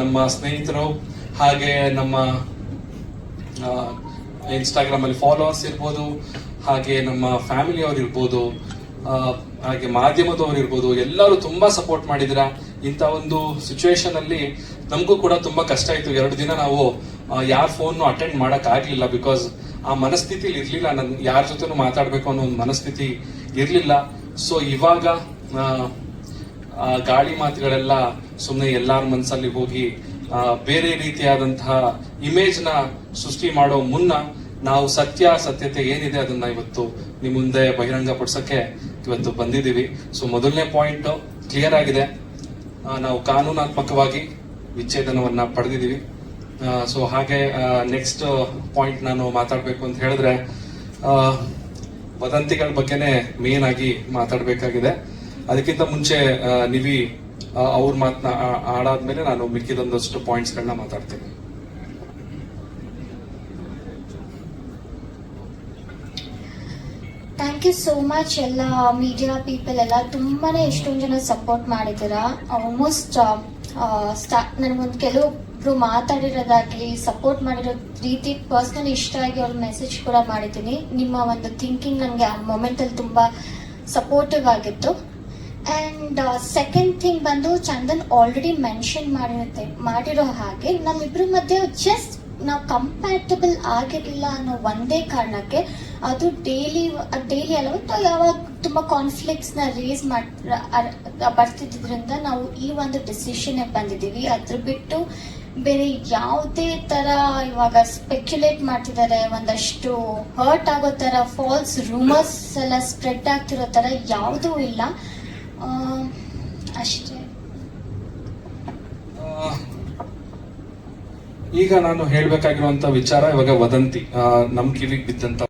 ನಮ್ಮ ಸ್ನೇಹಿತರು ಹಾಗೆ ನಮ್ಮ ಇನ್ಸ್ಟಾಗ್ರಾಮ್ ಅಲ್ಲಿ ಫಾಲೋವರ್ಸ್ ಇರ್ಬೋದು, ಹಾಗೆ ನಮ್ಮ ಫ್ಯಾಮಿಲಿ ಅವ್ರು ಇರ್ಬೋದು ಹಾಗೆ ಮಾಧ್ಯಮದವ್ರು ಇರ್ಬೋದು, ಎಲ್ಲರೂ ತುಂಬಾ ಸಪೋರ್ಟ್ ಮಾಡಿದ್ರ ಇಂಥ ಒಂದು ಸಿಚುವೇಶನ್ ಅಲ್ಲಿ ನಮಗೂ ಕೂಡ ತುಂಬಾ ಕಷ್ಟ ಆಯ್ತು. ಎರಡು ದಿನ ನಾವು ಯಾರ ಫೋನ್ ಅಟೆಂಡ್ ಮಾಡಕ್ ಆಗ್ಲಿಲ್ಲ ಬಿಕಾಸ್ ಆ ಮನಸ್ಥಿತಿಲಿ ಇರ್ಲಿಲ್ಲ. ನನ್ ಯಾರ ಜೊತೆನೂ ಮಾತಾಡ್ಬೇಕು ಅನ್ನೋ ಒಂದು ಮನಸ್ಥಿತಿ ಇರ್ಲಿಲ್ಲ. ಸೊ ಇವಾಗ ಗಾಳಿ ಮಾತುಗಳೆಲ್ಲ ಸುಮ್ಮನೆ ಎಲ್ಲಾರ ಮನಸ್ಸಲ್ಲಿ ಹೋಗಿ ಬೇರೆ ರೀತಿಯಾದಂತಹ ಇಮೇಜ್ನ ಸೃಷ್ಟಿ ಮಾಡೋ ಮುನ್ನ ನಾವು ಸತ್ಯ, ಸತ್ಯತೆ ಏನಿದೆ ಅದನ್ನ ಇವತ್ತು ನಿಮ್ಮ ಮುಂದೆ ಬಹಿರಂಗ ಪಡಿಸಕ್ಕೆ ಇವತ್ತು ಬಂದಿದ್ದೀವಿ. ಸೊ ಮೊದಲನೇ ಪಾಯಿಂಟ್ ಕ್ಲಿಯರ್ ಆಗಿದೆ. ನಾವು ಕಾನೂನಾತ್ಮಕವಾಗಿ ವಿಚ್ಛೇದನವನ್ನ ಪಡೆದಿದ್ದೀವಿ. ಸೊ ಹಾಗೆ ನೆಕ್ಸ್ಟ್ ಪಾಯಿಂಟ್ ನಾನು ಮಾತಾಡಬೇಕು ಅಂತ ಹೇಳಿದ್ರೆ ವದಂತಿಗಳ ಬಗ್ಗೆನೇ ಮೇನ್ ಆಗಿ ಮಾತಾಡಬೇಕಾಗಿದೆ. ಅದಕ್ಕಿಂತ ಮುಂಚೆ ನಿವಿ ಅವ್ರ ಮಾತನ್ನ ಆಡಾದ್ಮೇಲೆ ನಾನು ಮಿಕ್ಕಿದೊಂದಷ್ಟು ಪಾಯಿಂಟ್ಸ್ ಗಳನ್ನ ಮಾತಾಡ್ತೀನಿ. ಥ್ಯಾಂಕ್ ಯು ಸೋ ಮಚ್ ಎಲ್ಲ ಮೀಡಿಯಾ ಪೀಪಲ್ ಎಲ್ಲ. ತುಂಬಾನೇ ಎಷ್ಟೊಂದು ಜನ ಸಪೋರ್ಟ್ ಮಾಡಿದ್ದೀರಾ. ಆಲ್ಮೋಸ್ಟ್ ಸ್ಟಾ ನನಗೊಂದು ಕೆಲವೊಬ್ರು ಮಾತಾಡಿರೋದಾಗ್ಲಿ ಸಪೋರ್ಟ್ ಮಾಡಿರೋ ರೀತಿ ಪರ್ಸನಲ್ ಇಷ್ಟ ಆಗಿ ಅವ್ರ ಮೆಸೇಜ್ ಕೂಡ ಮಾಡಿದ್ದೀನಿ. ನಿಮ್ಮ ಒಂದು ಥಿಂಕಿಂಗ್ ನನಗೆ ಆ ಮೊಮೆಂಟಲ್ಲಿ ತುಂಬ ಸಪೋರ್ಟಿವ್ ಆಗಿತ್ತು. ಆ್ಯಂಡ್ ಸೆಕೆಂಡ್ ಥಿಂಗ್ ಬಂದು ಚಂದನ್ ಆಲ್ರೆಡಿ ಮೆನ್ಷನ್ ಮಾಡಿರುತ್ತೆ, ಮಾಡಿರೋ ಹಾಗೆ ನಮ್ಮಿಬ್ರ ಮಧ್ಯೆ ಜಸ್ಟ್ ನಾವು ಕಂಪ್ಯಾಟಬಲ್ ಆಗಿರಲಿಲ್ಲ ಅನ್ನೋ ಒಂದೇ ಕಾರಣಕ್ಕೆ ಅದು ಡೈಲಿ ಡೈಲಿ ಅಲ್ಲ ನಾವು ಯಾವಾಗ ತುಂಬ ಕಾನ್ಫ್ಲಿಕ್ಟ್ಸ್ನ ರೇಸ್ ಮಾಡ್ ಬರ್ತಿದ್ದರಿಂದ ನಾವು ಈ ಒಂದು ಡಿಸಿಷನ್ ಬಂದಿದ್ದೀವಿ. ಅದ್ರ ಬಿಟ್ಟು ಬೇರೆ ಯಾವುದೇ ತರ ಇವಾಗ ಸ್ಪೆಕ್ಯುಲೇಟ್ ಮಾಡ್ತಿದ್ದಾರೆ, ಒಂದಷ್ಟು ಹರ್ಟ್ ಆಗೋ ತರ ಫಾಲ್ಸ್ ರೂಮರ್ಸ್ ಎಲ್ಲ ಸ್ಪ್ರೆಡ್ ಆಗ್ತಿರೋ ತರ ಯಾವುದೂ ಇಲ್ಲ. ಅಷ್ಟೇ ಆ, ಈಗ ನಾನು ಹೇಳ್ಬೇಕಾಗಿರುವಂತ ವಿಚಾರ ಇವಾಗ ವದಂತಿ. ನಮ್ ಕಿವಿಗೆ ಬಿದ್ದಂತ